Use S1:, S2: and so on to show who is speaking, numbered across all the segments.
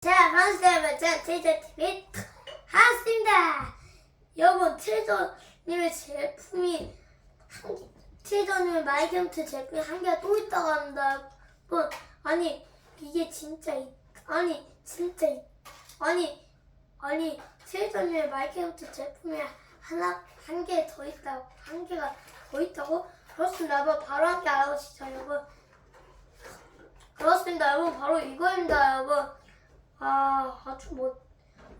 S1: 자, 반갑습니다. 자, 트레저TV 하였습니다. 여러분, 트레저님의 제품이 한 개, 트레저님의 마이캠트 제품이 한 개가 또 있다고 합니다. 여러분, 아니, 이게 진짜, 이- 아니, 진짜, 이- 아니, 아니, 트레저님의 마이캠트 제품이 하나, 한 개 더 있다고, 한 개가 더 있다고? 그렇습니다. 여러분, 바로 한 개 알아보시죠, 여러분. 그렇습니다, 여러분. 바로 이거입니다, 여러분. 아, 아주 못,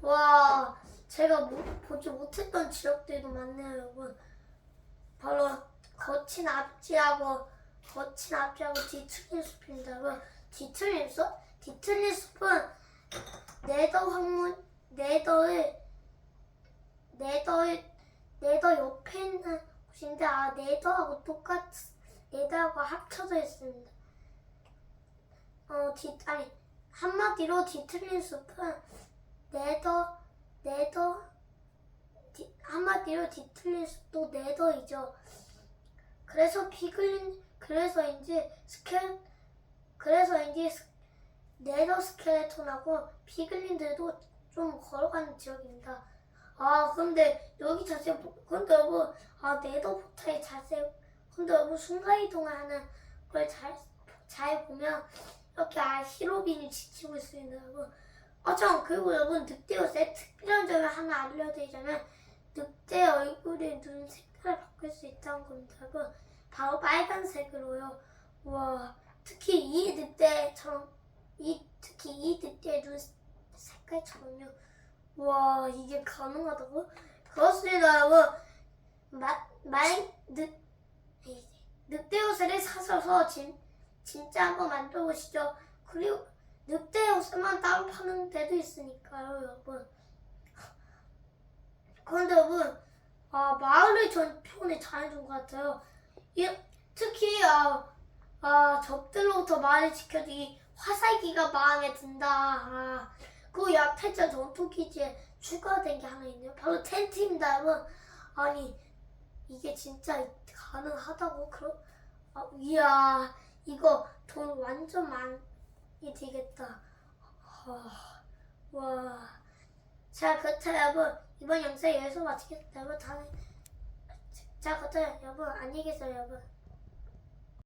S1: 와, 제가 못, 보지 못했던 지역들도 많네요, 여러분. 바로 거친 앞지하고, 거친 앞지하고 뒤틀린 숲입니다, 여러분. 뒤틀린 숲? 뒤틀린 숲은 네더 황문, 네더의, 네더의, 네더 옆에 있는 곳인데, 아, 네더하고 똑같, 네더하고 합쳐져 있습니다. 어, 뒤, 아니, 한마디로 뒤틀린 숲은 네더, 네더, 디, 한마디로 뒤틀린 숲도 네더이죠. 그래서 피글린, 그래서인지 스켈, 그래서인지 스- 네더 스켈레톤하고 피글린들도 좀 걸어가는 지역입니다. 아, 근데 여기 자세, 보- 근데 여러분, 아, 네더 포탈의 자세, 근데 여러분 순간 이동을 하는 걸 잘, 잘 보면 이렇게 아 히로빈이 지치고 있습니다. 여러분. 어참 그리고 여러분 늑대 옷의 특별한 점을 하나 알려드리자면 늑대 얼굴의 눈 색깔을 바꿀 수 있다는 겁니다. 여러분. 바로 빨간색으로요. 와. 특히 이 늑대처럼 이 특히 이 늑대의 눈 색깔처럼요. 와 이게 가능하다고? 그렇습니다 여러분. 마마늑 늑대 옷을 사셔서 진 진짜 한번 만들어 보시죠. 그리고 늑대 옷만 따로 파는 데도 있으니까요, 여러분. 그런데 여러분, 아, 마을을 전 표현이 잘해준 것 같아요. 이, 특히, 아, 아, 적들로부터 마을을 지켜주기 화살기가 마음에 든다. 아, 그 약탈자 전투기지에 추가된 게 하나 있네요. 바로 텐트입니다, 여러분. 아니, 이게 진짜 가능하다고? 그럼, 아, 이야. 이거 돈 완전 많이 들겠다. 하, 와. 자, 그렇다 여러분. 이번 영상 여기서 마치겠습니다. 여러분, 다음에. 자, 그렇다 여러분. 안녕히 계세요, 여러분.